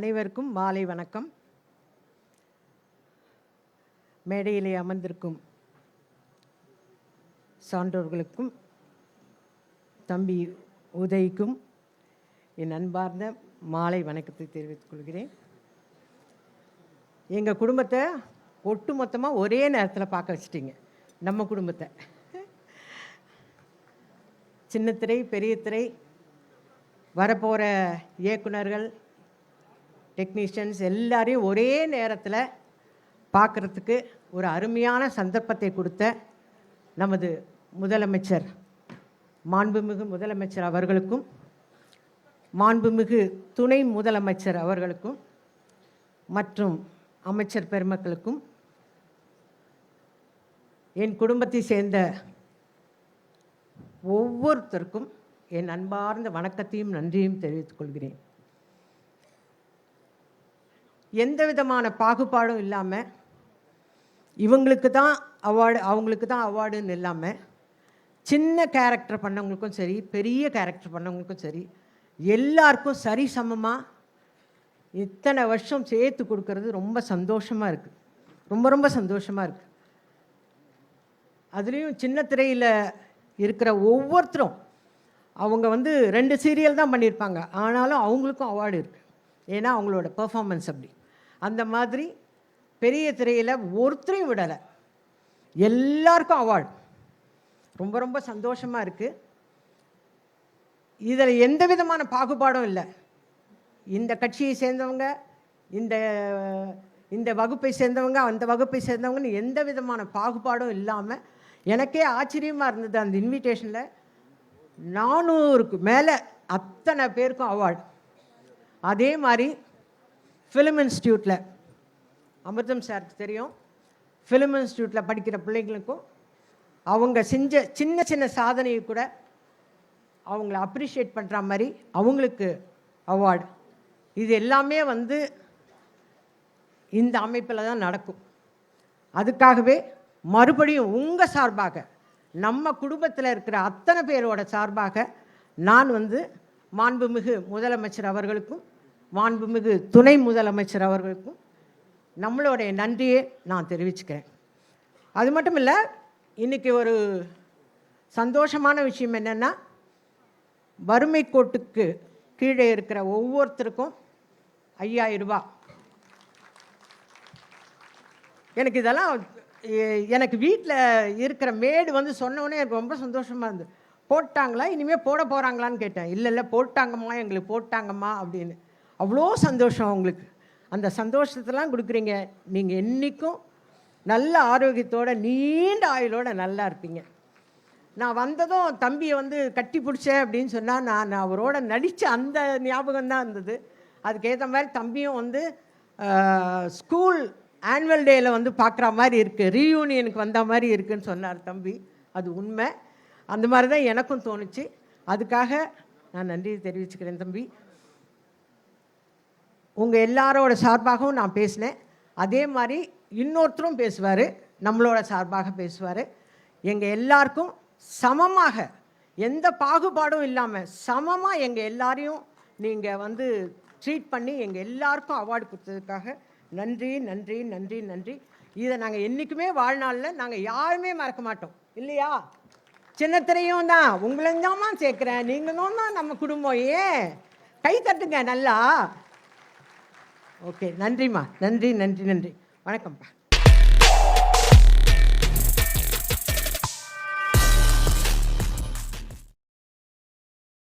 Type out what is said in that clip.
அனைவருக்கும் மாலை வணக்கம். மேடையிலே அமர்ந்திருக்கும் சான்றோர்களுக்கும் தம்பி உதய்க்கும் என் அன்பார்ந்த மாலை வணக்கத்தை தெரிவித்துக் கொள்கிறேன். எங்கள் குடும்பத்தை ஒட்டு மொத்தமாக ஒரே நேரத்தில் பார்க்க வச்சிட்டிங்க. நம்ம குடும்பத்தை. சின்னத்திரை பெரிய திரை வரப்போகிற இயக்குனர்கள் டெக்னீஷியன்ஸ் எல்லாரையும் ஒரே நேரத்தில் பார்க்குறதுக்கு ஒரு அருமையான சந்தர்ப்பத்தை கொடுத்த நமது முதலமைச்சர் மாண்புமிகு முதலமைச்சர் அவர்களுக்கும் மாண்புமிகு துணை முதலமைச்சர் அவர்களுக்கும் மற்றும் அமைச்சர் பெருமக்களுக்கும் என் குடும்பத்தை சேர்ந்த ஒவ்வொருத்தருக்கும் என் அன்பார்ந்த வணக்கத்தையும் நன்றியும் தெரிவித்துக் கொள்கிறேன். எந்த விதமான பாகுபாடும் இல்லாமல் இவங்களுக்கு தான் அவார்டு அவங்களுக்கு தான் அவார்டுன்னு இல்லாமல் சின்ன கேரக்டர் பண்ணவங்களுக்கும் சரி பெரிய கேரக்டர் பண்ணவங்களுக்கும் சரி எல்லாருக்கும் சரி சமமாக இத்தனை வருஷம் சேர்த்து கொடுக்கறது ரொம்ப சந்தோஷமாக இருக்குது ரொம்ப ரொம்ப சந்தோஷமாக இருக்குது அதுலேயும் சின்ன திரையில் இருக்கிற ஒவ்வொருத்தரும் அவங்க வந்து ரெண்டு சீரியல் தான் பண்ணியிருப்பாங்க ஆனாலும் அவங்களுக்கும் அவார்டு இருக்குது ஏன்னா அவங்களோட பெர்ஃபார்மன்ஸ் அப்படி. அந்த மாதிரி பெரிய திரையில் ஒருத்தரையும் விடலை. எல்லாருக்கும் அவார்டு ரொம்ப ரொம்ப சந்தோஷமாக இருக்குது இதில் எந்த விதமான பாகுபாடும் இல்லை. இந்த கட்சியை சேர்ந்தவங்க இந்த இந்த வகுப்பை சேர்ந்தவங்க அந்த வகுப்பை சேர்ந்தவங்கன்னு எந்த விதமான பாகுபாடும் இல்லாமல் எனக்கே ஆச்சரியமாக இருந்தது அந்த இன்விடேஷனில் நானூறுக்கு மேலே அத்தனை பேருக்கும் அவார்டு அதே மாதிரி ஃபிலிம் இன்ஸ்டியூட்டில் அமிர்தம் சாருக்கு தெரியும். ஃபிலிம் இன்ஸ்டியூட்டில் படிக்கிற பிள்ளைங்களுக்கும் அவங்க செஞ்ச சின்ன சின்ன சாதனையை கூட அவங்கள அப்ரிஷியேட் பண்ணுற மாதிரி அவங்களுக்கு அவார்டு இது எல்லாமே வந்து இந்த அமைப்பில் தான் நடக்கும். அதுக்காகவே மறுபடியும் உங்கள் சார்பாக நம்ம குடும்பத்தில் இருக்கிற அத்தனை பேரோட சார்பாக நான் வந்து மாண்புமிகு முதலமைச்சர் அவர்களுக்கும் மாண்புமிகு துணை முதலமைச்சர் அவர்களுக்கும் நம்மளுடைய நன்றியை நான் தெரிவிச்சுக்கிறேன். அது மட்டும் இல்லை இன்றைக்கி ஒரு சந்தோஷமான விஷயம் என்னென்னா வறுமை கோட்டுக்கு கீழே இருக்கிற ஒவ்வொருத்தருக்கும் ஐயாயிரம் எனக்கு இதெல்லாம் எனக்கு வீட்டில் இருக்கிற மேடு வந்து சொன்னோடனே எனக்கு ரொம்ப சந்தோஷமாக இருந்தது. போட்டாங்களா? இனிமேல் போட போகிறாங்களான்னு கேட்டேன். இல்லை இல்லை போட்டாங்கம்மா எங்களுக்கு போட்டாங்கம்மா அப்படின்னு. அவ்வளோ சந்தோஷம் அவங்களுக்கு அந்த சந்தோஷத்தெல்லாம் கொடுக்குறீங்க. நீங்கள் என்றைக்கும் நல்ல ஆரோக்கியத்தோட நீண்ட ஆயுளோட நல்லா இருப்பீங்க. நான் வந்ததும் தம்பியை வந்து கட்டி பிடிச்சேன் அப்படின்னு சொன்னால் நான் நான் அவரோட நடித்த அந்த ஞாபகம் தான் இருந்தது. அதுக்கேற்ற மாதிரி தம்பியும் வந்து ஸ்கூல் ஆனுவல் டேயில் வந்து பார்க்குற மாதிரி இருக்குது ரீயூனியனுக்கு வந்த மாதிரி இருக்குன்னு சொன்னார் தம்பி. அது உண்மை. அந்த மாதிரி தான் எனக்கும் தோணுச்சு. அதுக்காக நான் நன்றி தெரிவிச்சுக்கிறேன் தம்பி. உங்கள் எல்லாரோட சார்பாகவும் நான் பேசினேன். அதே மாதிரி இன்னொருத்தரும் பேசுவார் நம்மளோட சார்பாக பேசுவார். எங்கள் எல்லாருக்கும் சமமாக எந்த பாகுபாடும் இல்லாமல் சமமாக எங்கள் எல்லாரையும் நீங்கள் வந்து ட்ரீட் பண்ணி எங்கள் எல்லாருக்கும் அவார்டு கொடுத்ததுக்காக நன்றி நன்றி நன்றி நன்றி. இதை நாங்கள் என்றைக்குமே வாழ்நாளில் நாங்கள் யாருமே மறக்க மாட்டோம். இல்லையா? சின்னத்திரையும் தான். உங்களையும் தான் சேர்க்குறேன். நீங்களும் தான் நம்ம குடும்பம். ஏன்? கை தட்டுங்க நல்லா. ஓகே நன்றிம்மா. நன்றி நன்றி நன்றி. வணக்கம்ப்பா.